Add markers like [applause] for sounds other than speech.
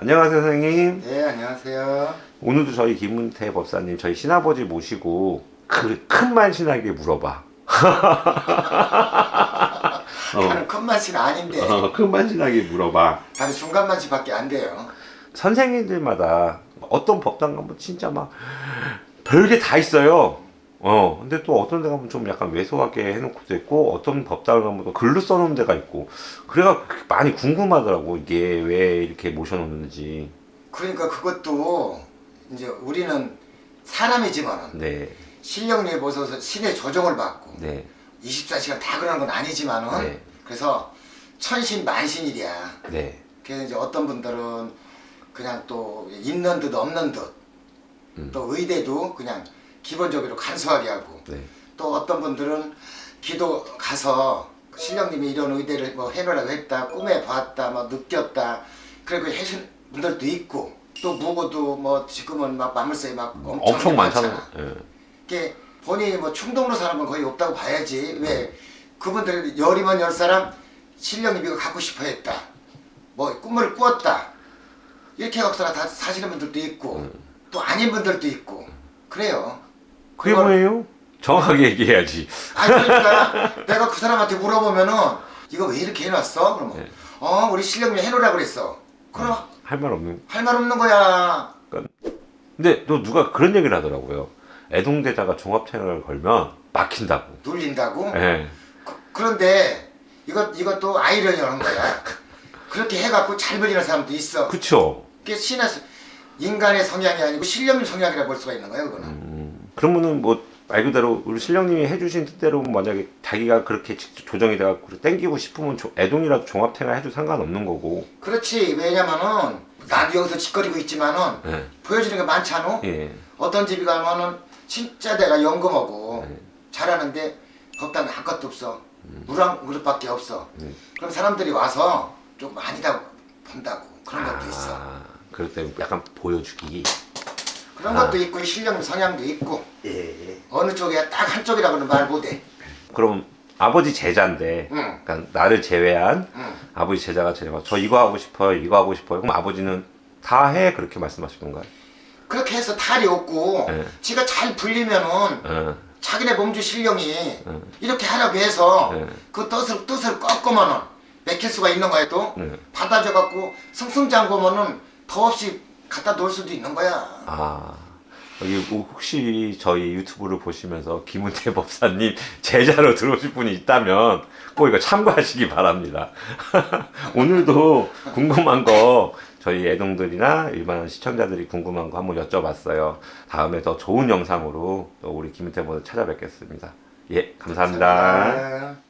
안녕하세요 선생님. 네, 안녕하세요. 오늘도 저희 김문태 법사님 저희 신아버지 모시고 그 큰만 신에게 [laughs] 물어봐. 나는 큰맛은 아닌데 어, 큰만 신에게 물어봐. 다른 중간맛이밖에 안 돼요. 선생님들마다 어떤 법당 가면 진짜 막 별게 다 있어요. 어, 근데 또 어떤 데 가면 좀 약간 왜소하게 해놓고도 있고, 어떤 법당을 가면 또 글로 써놓은 데가 있고, 그래가 많이 궁금하더라고, 이게 왜 이렇게 모셔놓는지. 그러니까 그것도 이제 우리는 사람이지만은 네, 실력에 보셔서 신의 조정을 받고 네, 24시간 다 그러는 건 아니지만은 네. 그래서 천신 만신이랴. 네, 그래서 이제 어떤 분들은 그냥 또 있는 듯 없는 듯, 음. 또 의대도 그냥 기본적으로 간소하게 하고, 네, 또 어떤 분들은 기도 가서 신령님이 이런 의대를 뭐 해놓으라고 했다, 꿈에 봤다, 뭐 느꼈다, 그리고 해신 분들도 있고, 또 무고도 뭐 지금은 막 마물쇠 막 엄청, 엄청 많잖아요. 예. 이게 본인이 뭐 충동으로 사는 건 거의 없다고 봐야지. 왜 그분들이 열이면 열 사람 신령님 이거 갖고 싶어 했다. 뭐 꿈을 꾸었다. 이렇게 갖고 다 사시는 분들도 있고 또 아닌 분들도 있고 그래요. 그게 그걸- 뭐예요? 정확하게 얘기해야지. 아니 그러니까 내가 그 사람한테 물어보면은 이거 왜 이렇게 해놨어? 그러면 네. 어 우리 신령님 해놓으라 그랬어. 그럼 할 말 없는. 할 말 없는 거야. 근데 또 누가 그런 얘기를 하더라고요. 애동대자가 종합 채널을 걸면 막힌다고. 눌린다고. 예. 그, 런데 이것 이것도 아이러니하는 거야. 그렇게 해갖고 잘 벌리는 사람도 있어. 그쵸. 그게 신의 성- 인간의 성향이 아니고 신령님 성향이라 볼 수가 있는 거야 그거는. 음, 그러면은 뭐 말 그대로 우리 신령님이 해주신 뜻대로 만약에 자기가 그렇게 직접 조정이 돼갖고 땡기고 싶으면 조- 애동이라도 종합탱을 해도 상관없는 거고. 그렇지 왜냐면은 나도 여기서 짓거리고 있지만은 예. 보여주는 게 많잖아. 예. 어떤 집에 가면은 진짜 내가 연금하고 네. 잘하는데 법당에 아무것도 없어. 물한 그릇밖에 없어. 음. 그럼 사람들이 와서 좀 많이다 본다고 그런 것도 있어. 아, 그럴 때 약간 보여주기. 그런 아. 것도 있고 신령 성향도 있고 예. 어느 쪽에 딱 한쪽이라고는 말 못해. 그럼 아버지 제자인데, 응. 그러니까 나를 제외한 응. 아버지 제자가 제가 저 이거 하고 싶어요, 이거 하고 싶어요. 그럼 아버지는 다 해 그렇게 말씀하신 건가요? 그렇게 해서 탈이 없고 네. 지가 잘 불리면은 예. 자기네 몸주 실령이 응. 이렇게 하라고 해서 네. 그 뜻을 뜻을 꺾으면은 맥힐 수가 있는 거야 또 네. 받아줘 갖고 승승장구면은 더없이 갖다 놓을 수도 있는 거야. 아 여기 뭐 혹시 저희 유튜브를 보시면서 김은태 [laughs] 법사님 제자로 들어오실 분이 있다면 꼭 이거 참고하시기 바랍니다. [laughs] 오늘도 궁금한 거 저희 애동들이나 일반 시청자들이 궁금한 거 한번 여쭤봤어요. 다음에 더 좋은 영상으로 또 우리 김은태 법사 찾아뵙겠습니다. 예, 감사합니다. 감사합니다.